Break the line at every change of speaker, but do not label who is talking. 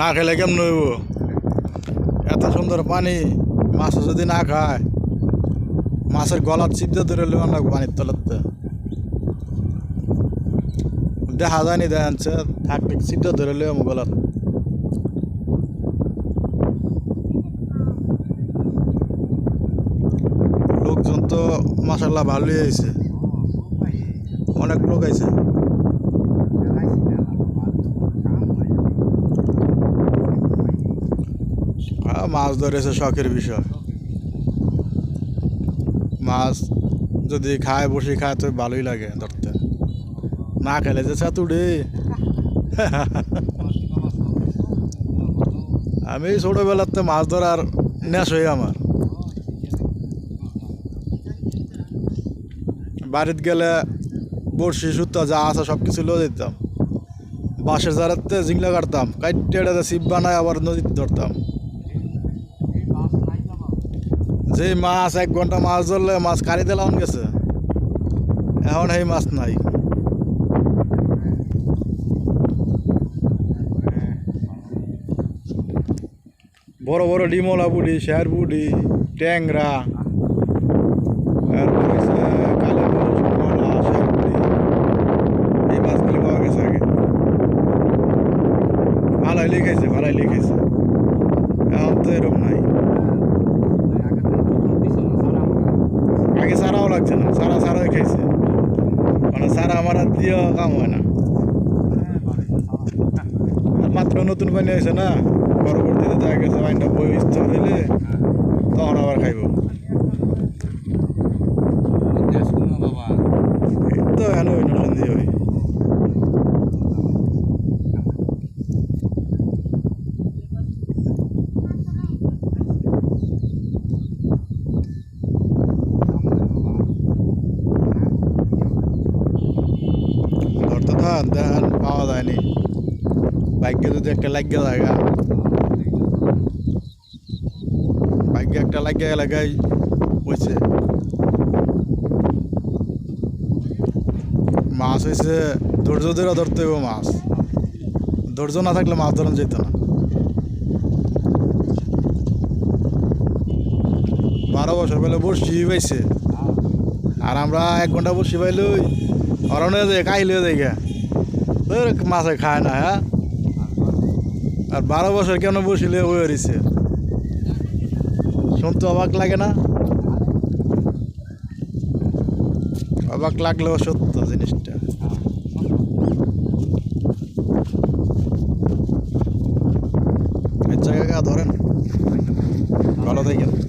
না খেলে কেমন হইব? এত সুন্দর পানি মাছ যদি না খায়, মাছের গলার চিপতে ধরে লেবার লাগবে পানির তলাতে। দেখা যায়নি দেখাচ্ছে থাক চিপতে ধরে লেবাম গলার। লোকজন তো মাসাল্লাহ ভালোই হয়েছে অনেক লোক আইছে। মাছ ধরেছে শখের বিষয়। মাছ যদি খায়, বসে খায়, তো ভালোই লাগে ধরতে। না খেলে যে চাতুড়ে আমি ছোটোবেলাতে মাছ ধরার নেশ হই আমার। বাড়িতে গেলে বড়শি, সুতা যা আছে সব কিছু লো দিতাম বাঁশের জারাতে জিংলা কাটতাম, কাইটে এটাতে ছিপ বানায় আবার নদীতে ধরতাম। যে মাছ এক ঘণ্টা মাছ ধরলে মাছ কারি দিলাম গেছে। এখন এই মাছ নাই। বড় বড় ডিমলা বুড়ি শেয়ার বুড়ি ট্যাংরা। এই ভালোই লিখেছে ভালোই লিখেছে। এখন তো এরকম নাই আগে লাগছে না সারা সারাই খাইছে। মানে সারা আমার আর দিয়ে কাম হয় না। মাত্র নতুন পানি হয়েছে না পরবর্তীতে দেখা গেছে পানিটা বই ইচ্ছা হইলে তখন আবার খাইব। তো এখানে ওই নতুন দিয়ে দেখেন পাওয়া যায়নি। বাইকে যদি একটা লাগিয়ে জায়গা বাইকে একটা লাগিয়ে লাগাই হয়েছে মাছ হয়েছে ধৈর্য ধরে ধরতে হবে মাছ। ধৈর্য না থাকলে মাছ ধরানো যেত না। বারো বছর বেলা বসি পাইছে। আর আমরা এক ঘণ্টা বসি পাইলই অরণে যে কাইলে দেখে তোর মাছে খায় না হ্যাঁ? আর বারো বছর কেন বসিলে ওই হরিছে? শুনতে অবাক লাগে না? অবাক লাগলেও সত্য জিনিসটা। জায়গা ধরেন। ভালো থাকেন।